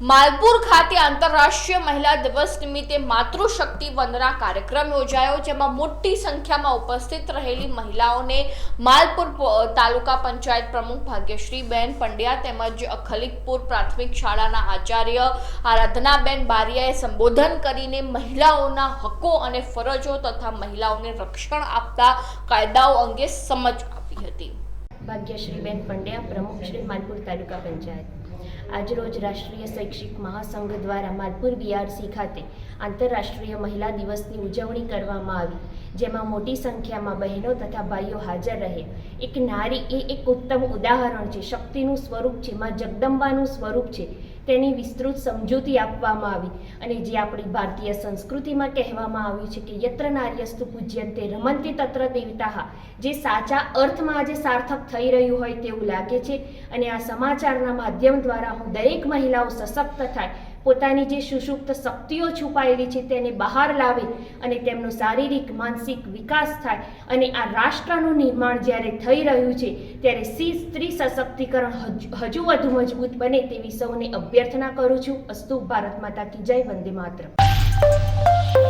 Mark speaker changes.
Speaker 1: માલપુર ખાતે આંતરરાષ્ટ્રીય મહિલા દિવસ નિમિત્તે માતૃશક્તિ વંદના કાર્યક્રમ યોજાયો, જેમાં મોટી સંખ્યામાં ઉપસ્થિત રહેલી મહિલાઓને માલપુર તાલુકા પંચાયત પ્રમુખ ભાગ્યશ્રીબેન પંડ્યા તેમજ ખલીકપુર પ્રાથમિક શાળાના આચાર્ય આરાધનાબેન બારિયાએ સંબોધન કરીને મહિલાઓના હકો અને ફરજો તથા મહિલાઓને રક્ષણ આપતા કાયદાઓ અંગે સમજ આપી હતી.
Speaker 2: ભાગ્યશ્રીબેન પંડ્યા, પ્રમુખ શ્રી માલપુર તાલુકા પંચાયત. આજરોજ રાષ્ટ્રીય શૈક્ષિક મહાસંઘ દ્વારા માલપુર બીઆરસી ખાતે આંતરરાષ્ટ્રીય મહિલા દિવસની ઉજવણી કરવામાં આવી, જેમાં મોટી સંખ્યામાં બહેનો તથા ભાઈઓ હાજર રહે. એક નારી એ એક ઉત્તમ ઉદાહરણ છે, શક્તિનું સ્વરૂપ છે, માં જગદંબાનું સ્વરૂપ છે, તેની વિસ્તૃત સમજૂતી આપવામાં આવી. અને જે આપણી ભારતીય સંસ્કૃતિમાં કહેવામાં આવ્યું છે કે યત્ર નાર્યસ્તુ પૂજ્યંતે રમંતી તત્ર દેવતા, જે સાચા અર્થમાં આજે સાર્થક થઈ રહ્યું હોય તેવું લાગે છે. અને આ સમાચારના માધ્યમ દ્વારા દરેક મહિલાઓ સશક્ત થાય. પોતાની જે સુષુપ્ત શક્તિઓ છુપાયેલી છે તેને બહાર લાવે અને તેમનો શારીરિક, માનસિક વિકાસ થાય. અને આ રાષ્ટ્રનું નિર્માણ જ્યારે થઈ રહ્યું છે, ત્યારે સી સ્ત્રી સશક્તિકરણ હજુ વધુ મજબૂત બને તેવી સૌને અભ્યર્થના કરું છું. અસ્તુ ભારત માતા કી જય, વંદે માતરમ.